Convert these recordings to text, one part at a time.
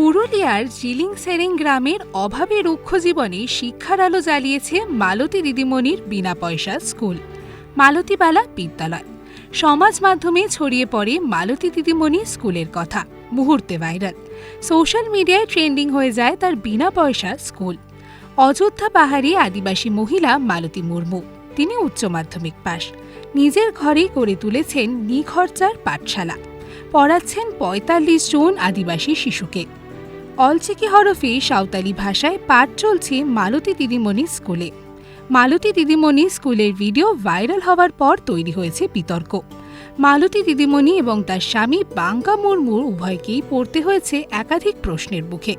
পুরুলিয়ার জিলিং সেরেং গ্রামের অভাবে রুক্ষ জীবনে শিক্ষার আলো জ্বালিয়েছে মালতী দিদিমণির বিনা পয়সা স্কুল মালতীবালা বিদ্যালয়। সমাজ মাধ্যমে ছড়িয়ে পড়ে মালতী দিদিমণি স্কুলের কথা, মুহূর্তে ভাইরাল। সোশ্যাল মিডিয়ায় ট্রেন্ডিং হয়ে যায় তার বিনা পয়সা স্কুল। অযোধ্যা পাহাড়ি আদিবাসী মহিলা মালতী মুর্মু, তিনি উচ্চ মাধ্যমিক পাশ নিজের ঘরেই করে তুলেছেন নিখরচার পাঠশালা। পড়াচ্ছেন পঁয়তাল্লিশ জন আদিবাসী শিশুকে। অলচিকি হরফে সাঁওতালি ভাষায় পাঠ চলছে মালতী দিদিমণি স্কুলে। মালতী দিদিমণি স্কুলের ভিডিও ভাইরাল হওয়ার পর তৈরি হয়েছে বিতর্ক। মালতী দিদিমণি এবং তার স্বামী বাঙ্কা মুর্মুর উভয়কেই পড়তে হয়েছে একাধিক প্রশ্নের মুখে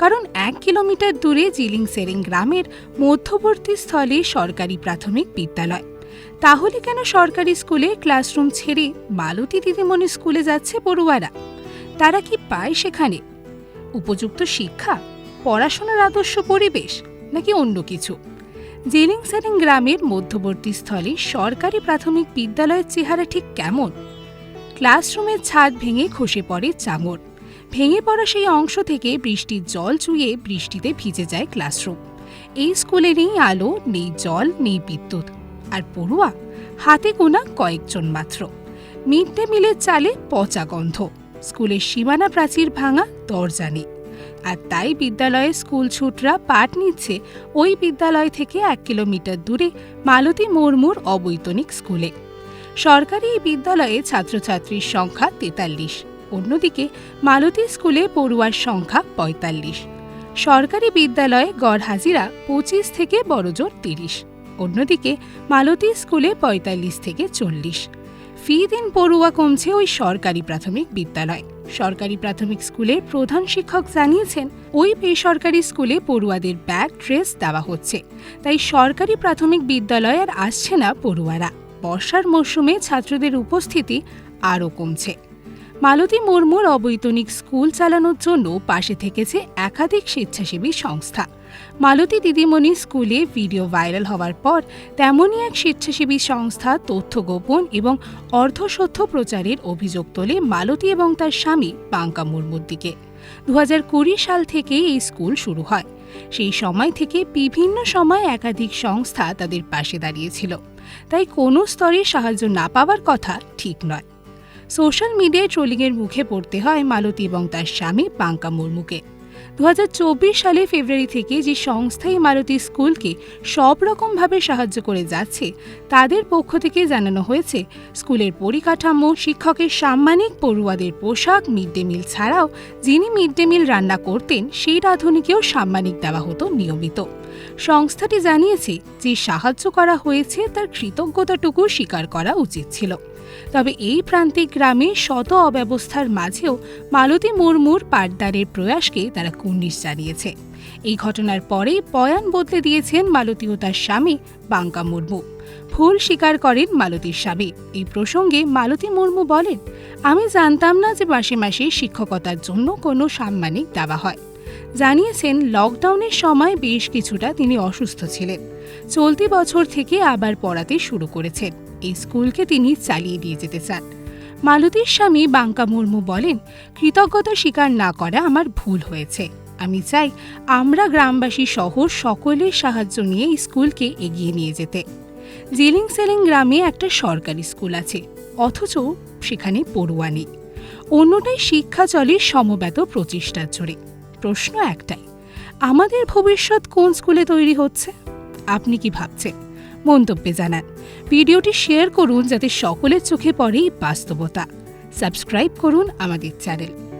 কারণ এক কিলোমিটার দূরে জিলিং সেরিং গ্রামের মধ্যবর্তী স্থলে সরকারি প্রাথমিক বিদ্যালয়। তাহলে কেন সরকারি স্কুলে ক্লাসরুম ছেড়ে মালতী দিদিমণি স্কুলে যাচ্ছে পড়ুয়ারা? তারা কি পায় সেখানে? উপযুক্ত শিক্ষা, পড়াশোনার আদর্শ পরিবেশ, নাকি অন্য কিছু? জেলিং সেরিং গ্রামের মধ্যবর্তী স্থলে সরকারি প্রাথমিক বিদ্যালয়ের চেহারা ঠিক কেমন? ক্লাসরুমের ছাদ ভেঙে খসে পড়ে চাঙর। ভেঙে পড়া সেই অংশ থেকে বৃষ্টির জল চুইয়ে বৃষ্টিতে ভিজে যায় ক্লাসরুম। এই স্কুলে নেই আলো, নেই জল, নেই বিদ্যুৎ। আর পড়ুয়া, হাতে গোনা কয়েকজন মাত্র। মিড ডে মিলের চালে পচা গন্ধ। স্কুলের সীমানা প্রাচীর ভাঙা দরজা নেই আর তাই বিদ্যালয়ে স্কুল ছুটরা পাঠ নিচ্ছে ওই বিদ্যালয় থেকে এক কিলোমিটার দূরে মালতী মুর্মুর অবৈতনিক স্কুলে। সরকারি এই বিদ্যালয়ে ছাত্রছাত্রীর সংখ্যা তেতাল্লিশ, অন্যদিকে মালতী স্কুলে পড়ুয়ার সংখ্যা পঁয়তাল্লিশ। সরকারি বিদ্যালয়ে গড় হাজিরা পঁচিশ থেকে বড়জোর তিরিশ, অন্যদিকে মালতী স্কুলে পঁয়তাল্লিশ থেকে চল্লিশ। ফি দিন পড়ুয়া কমছে ওই সরকারি প্রাথমিক বিদ্যালয়। সরকারি প্রাথমিক স্কুলের প্রধান শিক্ষক জানিয়েছেন, ওই বেসরকারি স্কুলে পড়ুয়াদের ব্যাগ, ড্রেস দেওয়া হচ্ছে। তাই সরকারি প্রাথমিক বিদ্যালয় আর আসছে না পড়ুয়ারা। বর্ষার মরশুমে ছাত্রদের উপস্থিতি আরও কমছে। মালতী মুর্মুর অবৈতনিক স্কুল চালানোর জন্য পাশে থেকেছে একাধিক স্বেচ্ছাসেবী সংস্থা। মালতী দিদিমণি স্কুলে ভিডিও ভাইরাল হওয়ার পর তেমনই এক স্বেচ্ছাসেবী সংস্থা তথ্য গোপন এবং অর্ধসত্য প্রচারের অভিযোগ তোলে মালতী এবং তার স্বামী বাঙ্কা মুর্মুর দিকে। দু হাজার কুড়ি সাল থেকে এই স্কুল শুরু হয়। সেই সময় থেকে বিভিন্ন সময় একাধিক সংস্থা তাদের পাশে দাঁড়িয়েছিল। তাই কোনো স্তরে সাহায্য না পাওয়ার কথা ঠিক নয়। সোশ্যাল মিডিয়ায় ট্রোলিংয়ের মুখে পড়তে হয় মালতী এবং তার স্বামী বাঙ্কা মুর্মুকে। দু হাজার চব্বিশ সালে ফেব্রুয়ারি থেকে যে সংস্থাই মালতী স্কুলকে সব রকমভাবে সাহায্য করে যাচ্ছে, তাদের পক্ষ থেকে জানানো হয়েছে, স্কুলের পরিকাঠামো, শিক্ষকের সাম্মানিক পড়ুয়াদের পোশাক, মিড ডে মিল ছাড়াও যিনি মিড ডে মিল রান্না করতেন, সেই রাঁধুনিকেও সাম্মানিক দেওয়া হতো নিয়মিত। সংস্থাটি জানিয়েছে যে সাহায্য করা হয়েছে তার কৃতজ্ঞতাটুকু স্বীকার করা উচিত ছিল। তবে এই প্রান্তিক গ্রামে শত অব্যবস্থার মাঝেও মালতী মুর্মুর পাঠদারের প্রয়াসকে তারা কুর্নিশ জানিয়েছে। এই ঘটনার পরেই বয়ান বদলে দিয়েছেন মালতী ও তার স্বামী বাঙ্কা মুর্মু। ভুল স্বীকার করেন মালতীর স্বামী। এই প্রসঙ্গে মালতী মুর্মু বলেন, আমি জানতাম না যে মাসে মাসে শিক্ষকতার জন্য কোনো সাম্মানিক দেওয়া হয়। জানিয়েছেন লকডাউনের সময় বেশ কিছুটা তিনি অসুস্থ ছিলেন। চলতি বছর থেকে আবার পড়াতে শুরু করেছেন। এই স্কুলকে তিনি চালিয়ে দিয়ে যেতে চান। মালতীর স্বামী বাঙ্কা মুর্মু বলেন, কৃতজ্ঞতা স্বীকার না করা আমার ভুল হয়েছে। আমি চাই আমরা গ্রামবাসী সহ সকলের সাহায্য নিয়ে স্কুলকে এগিয়ে নিয়ে যেতে। জিলিং সেলিং গ্রামে একটা সরকারি স্কুল আছে, অথচ সেখানে পড়ুয়া নেই। অন্যটাই শিক্ষা চলে সমবেত প্রচেষ্টার জোরে। প্রশ্ন একটাই, আমাদের ভবিষ্যৎ কোন স্কুলে তৈরি হচ্ছে? আপনি কি ভাবছেন? মন্তব্যে জানান। ভিডিওটি শেয়ার করুন যাতে সকলের চোখে পড়ে বাস্তবতা। সাবস্ক্রাইব করুন আমাদের চ্যানেল।